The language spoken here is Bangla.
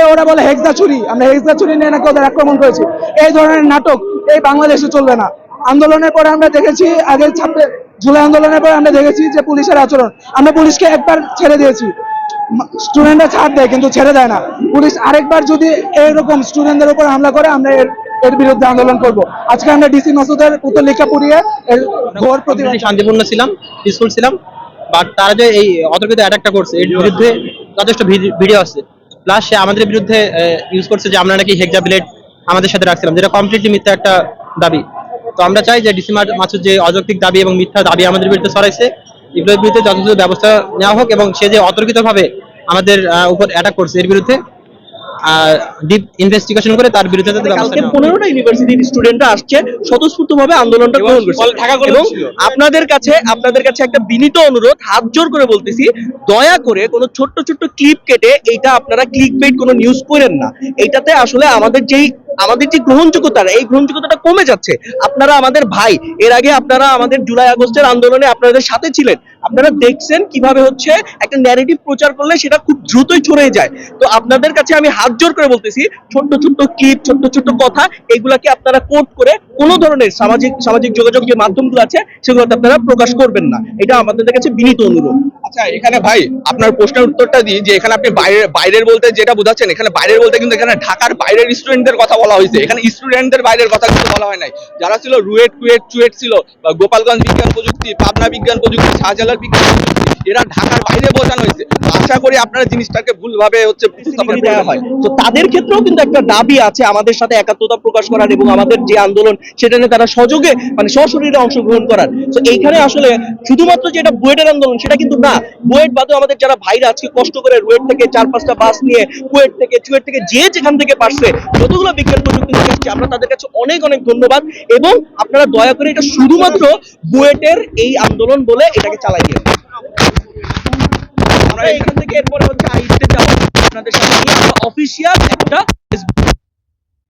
এটাকে ওরা বলে হেক্সা চুরি। আমরা হেক্সা চুরি নিয়ে নাকি ওদের আক্রমণ করেছি। এই ধরনের নাটক এই বাংলাদেশে চলবে না। আন্দোলনের পরে আমরা দেখেছি আগের ছাত্র জুলাই আন্দোলনের পরে আমরা দেখেছি যে পুলিশের আচরণ। আমরা পুলিশকে একবার ছেড়ে দিয়েছি। স্টুডেন্টরা ছাড় দেয় কিন্তু ছেড়ে দেয় না। পুলিশ আরেকবার যদি এরকম স্টুডেন্টদের উপর হামলা করে আমরা এর এর বিরুদ্ধে আন্দোলন করব। আজকে আমরা ডিসি মাসুদের পুতুল লিখা পুড়িয়ে এর ঘোর প্রতিবাদ শান্তিপূর্ণ ছিলাম পিসফুল ছিলাম বাট তারা যে এই অতর্কিত অ্যাটাকটা করছে এর বিরুদ্ধে যথেষ্ট ভিডিও আছে। প্লাস সে আমাদের বিরুদ্ধে ইউজ করছে যে আমরা নাকি হেক্সা ব্লেড আমাদের সাথে রাখছিলাম, যেটা কমপ্লিটলি মিথ্যা একটা দাবি। তো আমরা চাই যে ডিসি মাসুদ যে অযৌক্তিক দাবি এবং মিথ্যা দাবি আমাদের বিরুদ্ধে ছড়াইছে, এগুলোর বিরুদ্ধে যথাযথ ব্যবস্থা নেওয়া হোক এবং সে যে অতর্কিতভাবে আমাদের উপর অ্যাটাক করছে, এর বিরুদ্ধে ডিপ ইনভেস্টিগেশন করে তার বিরুদ্ধে কালকে পনেরোটা ইউনিভার্সিটির স্টুডেন্টরা আসছে স্বতঃস্ফূর্তভাবে আন্দোলনটা গ্রহণ করছে। এবং আপনাদের কাছে আপনাদের কাছে একটা বিনীত অনুরোধ হাত জোর করে বলতেছি দয়া করে কোনো ছোট্ট ছোট্ট ক্লিপ কেটে এইটা আপনারা ক্লিক বেট কোনো নিউজ করেন না। এইটাতে আসলে আমাদের যেই আমাদের যে গ্রহণযোগ্যতা, এই গ্রহণযোগ্যতাটা কমে যাচ্ছে। আপনারা আমাদের ভাই, এর আগে আপনারা আমাদের জুলাই আগস্টের আন্দোলনে আপনাদের সাথে ছিলেন। আপনারা দেখছেন কীভাবে হচ্ছে একটা ন্যারেটিভ প্রচার করলে সেটা খুব দ্রুতই ছড়িয়ে যায়। তো আপনাদের কাছে আমি হাত জোর করে বলতেছি, ছোট্ট ছোট্ট ক্লিপ ছোট্ট ছোট্ট কথা, এগুলাকে আপনারা কোট করে কোনো ধরনের সামাজিক সামাজিক যোগাযোগ যে মাধ্যমগুলো আছে, সেগুলোতে আপনারা প্রকাশ করবেন না। এটা আমাদের কাছে বিনীত অনুরোধ। আচ্ছা এখানে ভাই, আপনার প্রশ্নের উত্তরটা দিই যে এখানে আপনি বাইরে, বাইরের বলতে যেটা বোঝাচ্ছেন, এখানে বাইরের বলতে কিন্তু এখানে ঢাকার বাইরের স্টুডেন্টদের কথা বলা হয়েছে। এখানে স্টুডেন্টদের বাইরের কথা কিন্তু বলা হয় নাই। যারা ছিল রুয়েট কুয়েট চুয়েট ছিল বা গোপালগঞ্জ বিজ্ঞান প্রযুক্তি পাবনা বিজ্ঞান প্রযুক্তি শাহজালাল বিজ্ঞান প্রযুক্তি এরা ঢাকার বাইরে বোঝানো হয়েছে। আশা করি আপনারা জিনিসটাকে ভুলভাবে হচ্ছে দেওয়া হয়। তো তাদের ক্ষেত্রেও কিন্তু একটা দাবি আছে আমাদের সাথে একাত্মতা প্রকাশ করার এবং আমাদের যে আন্দোলন সেটা নিয়ে তারা সযোগে মানে সশরীরে অংশগ্রহণ করার। তো এইখানে আসলে শুধুমাত্র যে এটা বুয়েটের আন্দোলন সেটা কিন্তু না। বুয়েট বাদেও আমাদের যারা ভাইরা আজকে কষ্ট করে রুয়েট থেকে চার পাঁচটা বাস নিয়ে কুয়েট থেকে চুয়েট থেকে যে যেখান থেকে পারছে যতগুলো বিজ্ঞান নিয়ে এসেছি। আমরা তাদের কাছে অনেক অনেক ধন্যবাদ এবং আপনারা দয়া করে এটা শুধুমাত্র বুয়েটের এই আন্দোলন বলে এটাকে চালাই দিয়ে আমরা এখান থেকে এরপরে হচ্ছে আইতে যাব। আপনাদের সাথে অফিসিয়াল একটা